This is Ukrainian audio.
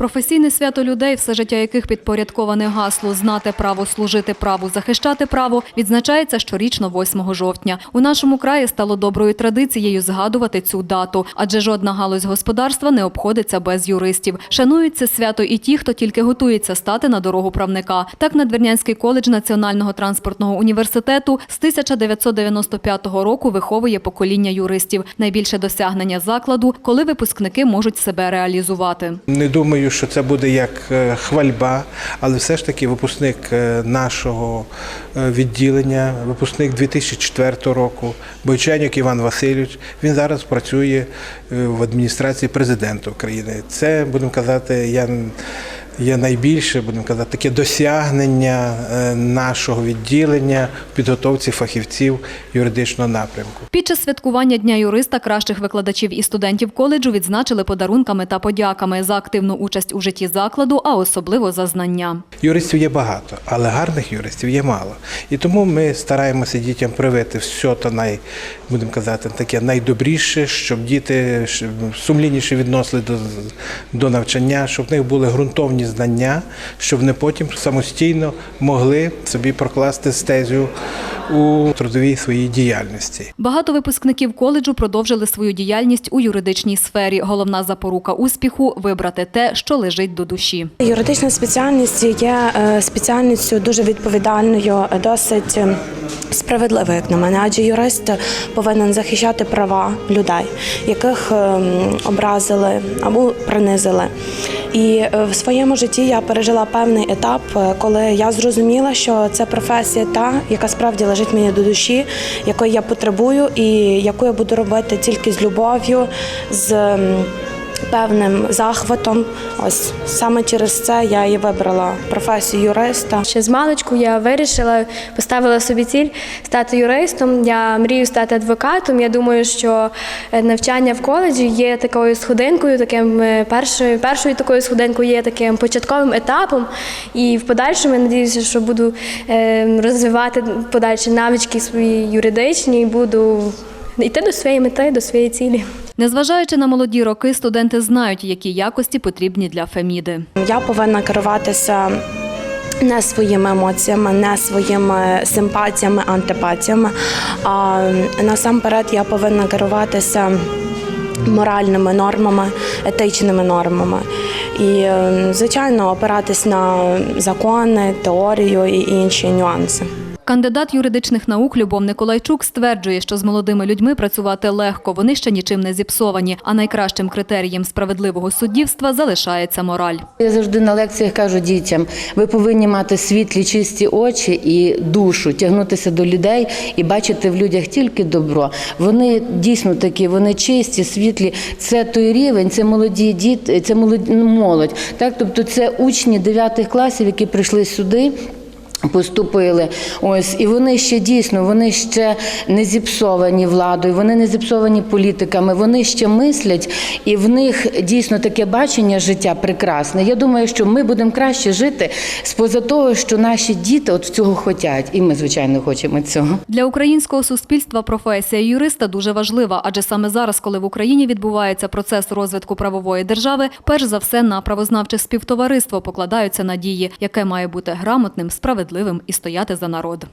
Професійне свято людей, все життя яких підпорядковане гаслу знати право, служити праву, захищати право, відзначається щорічно 8 жовтня. У нашому краї стало доброю традицією згадувати цю дату, адже жодна галузь господарства не обходиться без юристів. Шанують це свято і ті, хто тільки готується стати на дорогу правника. Так Надвірнянський коледж Національного транспортного університету з 1995 року виховує покоління юристів. Найбільше досягнення закладу, коли випускники можуть себе реалізувати. Не думаю, що це буде як е, хвальба, але все ж таки випускник е, нашого е, відділення, випускник 2004 року, Бойчанюк Іван Васильович. Він зараз працює в адміністрації президента України. Це будемо казати, я. Є найбільше, будемо казати, таке досягнення е, нашого відділення в підготовці фахівців юридичного напрямку. Під час святкування Дня юриста кращих викладачів і студентів коледжу відзначили подарунками та подяками за активну участь у житті закладу, а особливо за знання. Юристів є багато, але гарних юристів є мало. І тому ми стараємося дітям привити все то най, будемо казати, таке найдобріше, щоб діти сумлінніше відносили до, до навчання, щоб в них були ґрунтовні знання, щоб вони потім самостійно могли собі прокласти стезю у трудовій своїй діяльності. Багато випускників коледжу продовжили свою діяльність у юридичній сфері. Головна запорука успіху вибрати те, що лежить до душі. Юридична спеціальність є е, спеціальністю дуже відповідальною, досить справедливою, як на мене, адже юрист повинен захищати права людей, яких е, образили або принизили. І е, в своєму житті я пережила певний етап, е, коли я зрозуміла, що це професія та, яка справді лежить мені до душі, якої я потребую, і яку я буду робити тільки з любов'ю, з м, певним захватом. Ось саме через це я і вибрала професію юриста. Ще з маличку я вирішила, поставила собі ціль стати юристом. Я мрію стати адвокатом. Я думаю, що е, навчання в коледжі є такою сходинкою, таким е, першою, першою такою сходинкою є таким початковим етапом. І в подальшому я надіюся, що буду е, розвивати подальші навички свої юридичні і буду йти до своєї мети, до своєї цілі. Незважаючи на молоді роки, студенти знають, які якості потрібні для Феміди. Я повинна керуватися. Не своїми емоціями, не своїми симпатіями, антипатіями. А насамперед я повинна керуватися моральними нормами, етичними нормами. І, е, звичайно, опиратись на закони, теорію і інші нюанси. Кандидат юридичних наук Любов Николайчук стверджує, що з молодими людьми працювати легко, вони ще нічим не зіпсовані. А найкращим критерієм справедливого суддівства залишається мораль. Я завжди на лекціях кажу дітям: ви повинні мати світлі, чисті очі і душу, тягнутися до людей і бачити в людях тільки добро. Вони дійсно такі, вони чисті, світлі. Це той рівень, це молоді діти, це молоді молодь. Так, тобто це учні 9 класів, які прийшли сюди. Поступили ось, і вони ще дійсно, вони ще не зіпсовані владою, вони не зіпсовані політиками, вони ще мислять, і в них дійсно таке бачення життя прекрасне. Я думаю, що ми будемо краще жити споза того, що наші діти от цього хочуть, і ми, звичайно, хочемо цього. Для українського суспільства професія юриста дуже важлива, адже саме зараз, коли в Україні відбувається процес розвитку правової держави, перш за все на правознавче співтовариство покладаються надії, яке має бути грамотним, справедливим і стояти за народ.